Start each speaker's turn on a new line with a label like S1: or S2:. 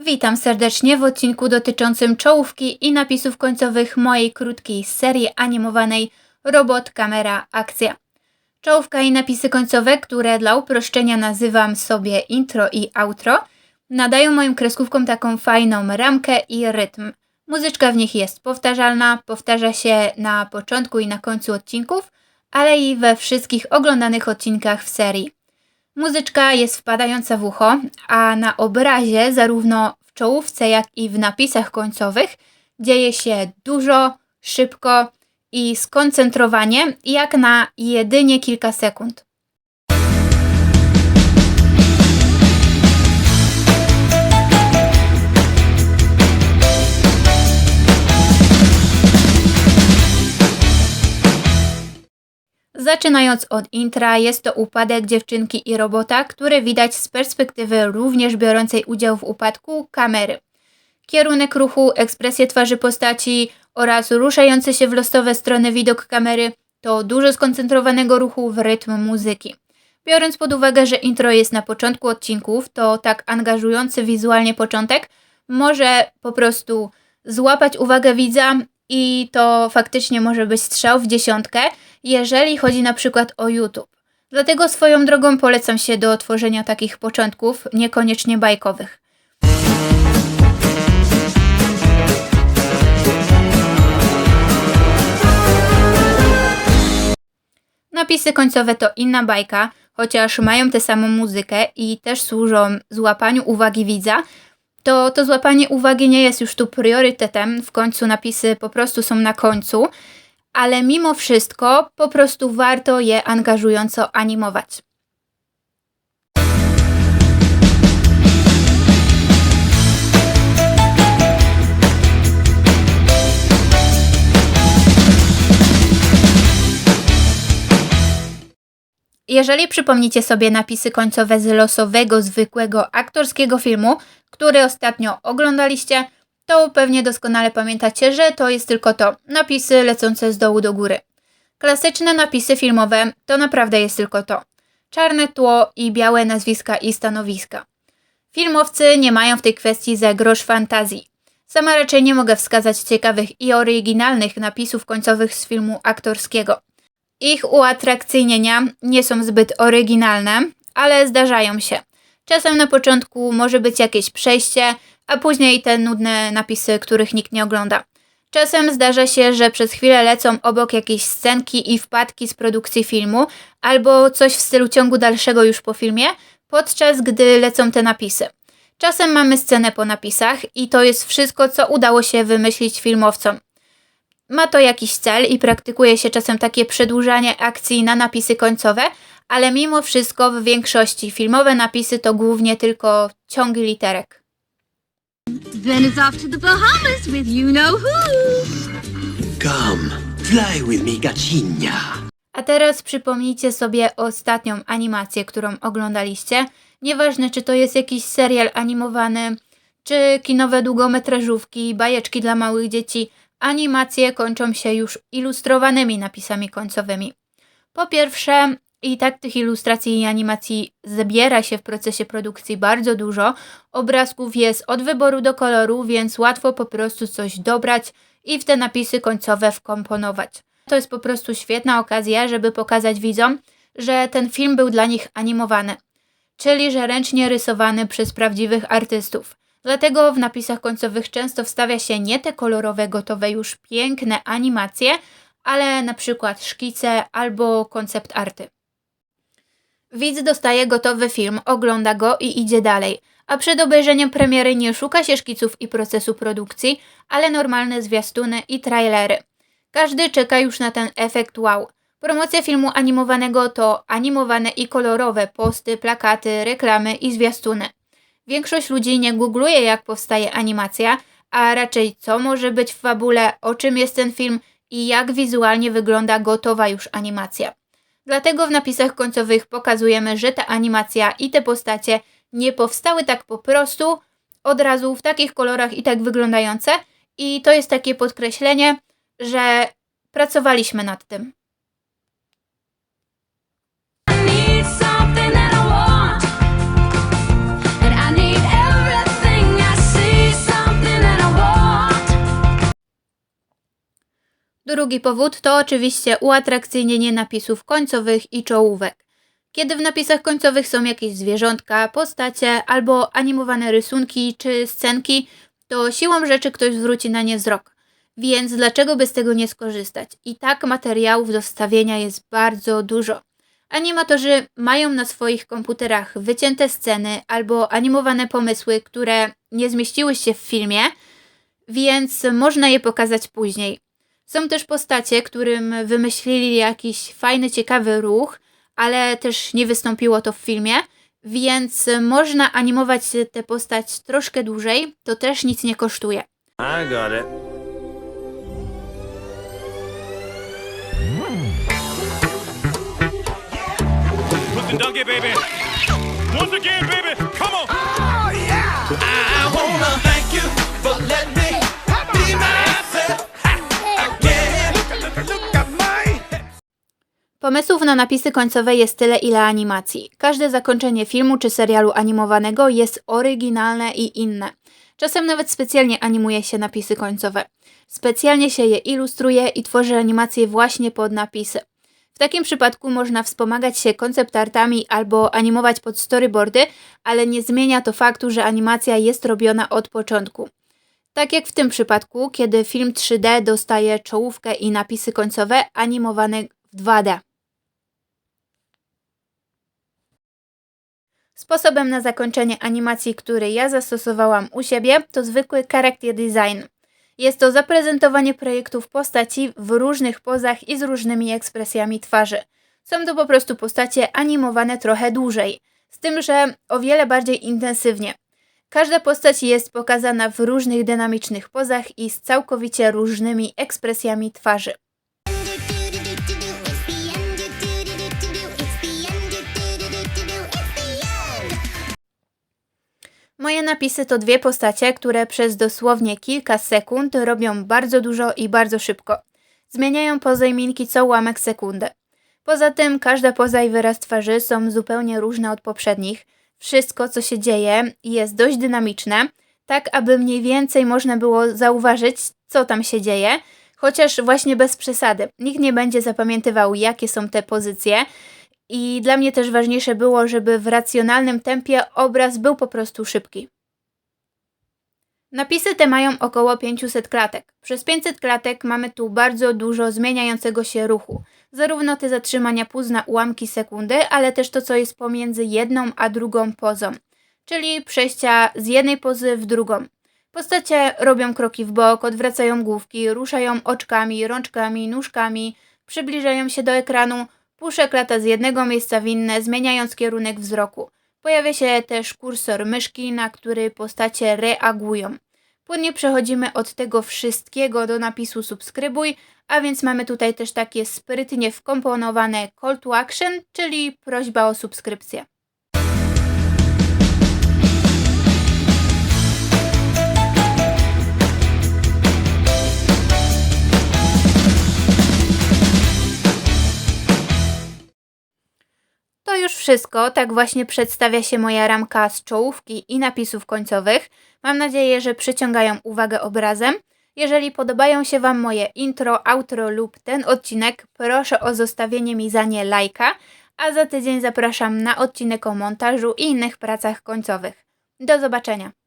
S1: Witam serdecznie w odcinku dotyczącym czołówki i napisów końcowych mojej krótkiej serii animowanej Robot, Kamera, Akcja. Czołówka i napisy końcowe, które dla uproszczenia nazywam sobie intro i outro, nadają moim kreskówkom taką fajną ramkę i rytm. Muzyczka w nich jest powtarzalna, powtarza się na początku i na końcu odcinków, ale i we wszystkich oglądanych odcinkach w serii. Muzyczka jest wpadająca w ucho, a na obrazie, zarówno w czołówce, jak i w napisach końcowych, dzieje się dużo, szybko i skoncentrowanie, jak na jedynie kilka sekund. Zaczynając od intra, jest to upadek dziewczynki i robota, który widać z perspektywy również biorącej udział w upadku kamery. Kierunek ruchu, ekspresję twarzy postaci oraz ruszający się w losowe strony widok kamery to dużo skoncentrowanego ruchu w rytm muzyki. Biorąc pod uwagę, że intro jest na początku odcinków, to tak angażujący wizualnie początek może po prostu złapać uwagę widza i to faktycznie może być strzał w dziesiątkę, jeżeli chodzi na przykład o YouTube. Dlatego swoją drogą polecam się do tworzenia takich początków, niekoniecznie bajkowych. Napisy końcowe to inna bajka, chociaż mają tę samą muzykę i też służą złapaniu uwagi widza, to to złapanie uwagi nie jest już tu priorytetem, w końcu napisy po prostu są na końcu, ale mimo wszystko po prostu warto je angażująco animować. Jeżeli przypomnicie sobie napisy końcowe z losowego, zwykłego aktorskiego filmu, który ostatnio oglądaliście, to pewnie doskonale pamiętacie, że to jest tylko to napisy lecące z dołu do góry. Klasyczne napisy filmowe to naprawdę jest tylko to. Czarne tło i białe nazwiska i stanowiska. Filmowcy nie mają w tej kwestii za grosz fantazji. Sama raczej nie mogę wskazać ciekawych i oryginalnych napisów końcowych z filmu aktorskiego. Ich uatrakcyjnienia nie są zbyt oryginalne, ale zdarzają się. Czasem na początku może być jakieś przejście, a później te nudne napisy, których nikt nie ogląda. Czasem zdarza się, że przez chwilę lecą obok jakieś scenki i wpadki z produkcji filmu, albo coś w stylu ciągu dalszego już po filmie, podczas gdy lecą te napisy. Czasem mamy scenę po napisach i to jest wszystko, co udało się wymyślić filmowcom. Ma to jakiś cel i praktykuje się czasem takie przedłużanie akcji na napisy końcowe, ale mimo wszystko w większości filmowe napisy to głównie tylko ciągi literek.
S2: Then it's off to the Bahamas with you know who.
S3: Come, fly with me, Gacinia.
S1: A teraz przypomnijcie sobie ostatnią animację, którą oglądaliście. Nieważne, czy to jest jakiś serial animowany, czy kinowe długometrażówki, bajeczki dla małych dzieci. Animacje kończą się już ilustrowanymi napisami końcowymi. Po pierwsze, i tak tych ilustracji i animacji zbiera się w procesie produkcji bardzo dużo. Obrazków jest od wyboru do koloru, więc łatwo po prostu coś dobrać i w te napisy końcowe wkomponować. To jest po prostu świetna okazja, żeby pokazać widzom, że ten film był dla nich animowany, czyli że ręcznie rysowany przez prawdziwych artystów. Dlatego w napisach końcowych często wstawia się nie te kolorowe, gotowe już piękne animacje, ale na przykład szkice albo koncept arty. Widz dostaje gotowy film, ogląda go i idzie dalej. A przed obejrzeniem premiery nie szuka się szkiców i procesu produkcji, ale normalne zwiastuny i trailery. Każdy czeka już na ten efekt wow. Promocja filmu animowanego to animowane i kolorowe posty, plakaty, reklamy i zwiastuny. Większość ludzi nie googluje jak powstaje animacja, a raczej co może być w fabule, o czym jest ten film i jak wizualnie wygląda gotowa już animacja. Dlatego w napisach końcowych pokazujemy, że ta animacja i te postacie nie powstały tak po prostu, od razu w takich kolorach i tak wyglądające. I to jest takie podkreślenie, że pracowaliśmy nad tym. Drugi powód to oczywiście uatrakcyjnienie napisów końcowych i czołówek. Kiedy w napisach końcowych są jakieś zwierzątka, postacie albo animowane rysunki czy scenki, to siłą rzeczy ktoś zwróci na nie wzrok. Więc dlaczego by z tego nie skorzystać? I tak materiałów do wstawienia jest bardzo dużo. Animatorzy mają na swoich komputerach wycięte sceny albo animowane pomysły, które nie zmieściły się w filmie, więc można je pokazać później. Są też postacie, którym wymyślili jakiś fajny, ciekawy ruch, ale też nie wystąpiło to w filmie, więc można animować tę postać troszkę dłużej, to też nic nie kosztuje.
S4: I got it. Put the baby. Once again, baby. Come on.
S1: Pomysłów na napisy końcowe jest tyle, ile animacji. Każde zakończenie filmu czy serialu animowanego jest oryginalne i inne. Czasem nawet specjalnie animuje się napisy końcowe. Specjalnie się je ilustruje i tworzy animacje właśnie pod napisy. W takim przypadku można wspomagać się koncept artami albo animować pod storyboardy, ale nie zmienia to faktu, że animacja jest robiona od początku. Tak jak w tym przypadku, kiedy film 3D dostaje czołówkę i napisy końcowe animowane w 2D. Sposobem na zakończenie animacji, który ja zastosowałam u siebie, to zwykły character design. Jest to zaprezentowanie projektów postaci w różnych pozach i z różnymi ekspresjami twarzy. Są to po prostu postacie animowane trochę dłużej, z tym, że o wiele bardziej intensywnie. Każda postać jest pokazana w różnych dynamicznych pozach i z całkowicie różnymi ekspresjami twarzy. Moje napisy to dwie postacie, które przez dosłownie kilka sekund robią bardzo dużo i bardzo szybko. Zmieniają pozę i minki co ułamek sekundy. Poza tym każda poza i wyraz twarzy są zupełnie różne od poprzednich. Wszystko, co się dzieje, jest dość dynamiczne, tak aby mniej więcej można było zauważyć, co tam się dzieje, chociaż właśnie bez przesady. Nikt nie będzie zapamiętywał, jakie są te pozycje. I dla mnie też ważniejsze było, żeby w racjonalnym tempie obraz był po prostu szybki. Napisy te mają około 500 klatek. Przez 500 klatek mamy tu bardzo dużo zmieniającego się ruchu. Zarówno te zatrzymania póz na ułamki sekundy, ale też to, co jest pomiędzy jedną a drugą pozą. Czyli przejścia z jednej pozy w drugą. Postacie robią kroki w bok, odwracają główki, ruszają oczkami, rączkami, nóżkami, przybliżają się do ekranu, puszek lata z jednego miejsca w inne, zmieniając kierunek wzroku. Pojawia się też kursor myszki, na który postacie reagują. Płynnie przechodzimy od tego wszystkiego do napisu subskrybuj, a więc mamy tutaj też takie sprytnie wkomponowane call to action, czyli prośba o subskrypcję. Już wszystko. Tak właśnie przedstawia się moja ramka z czołówki i napisów końcowych. Mam nadzieję, że przyciągają uwagę obrazem. Jeżeli podobają się Wam moje intro, outro lub ten odcinek, proszę o zostawienie mi za nie lajka, a za tydzień zapraszam na odcinek o montażu i innych pracach końcowych. Do zobaczenia.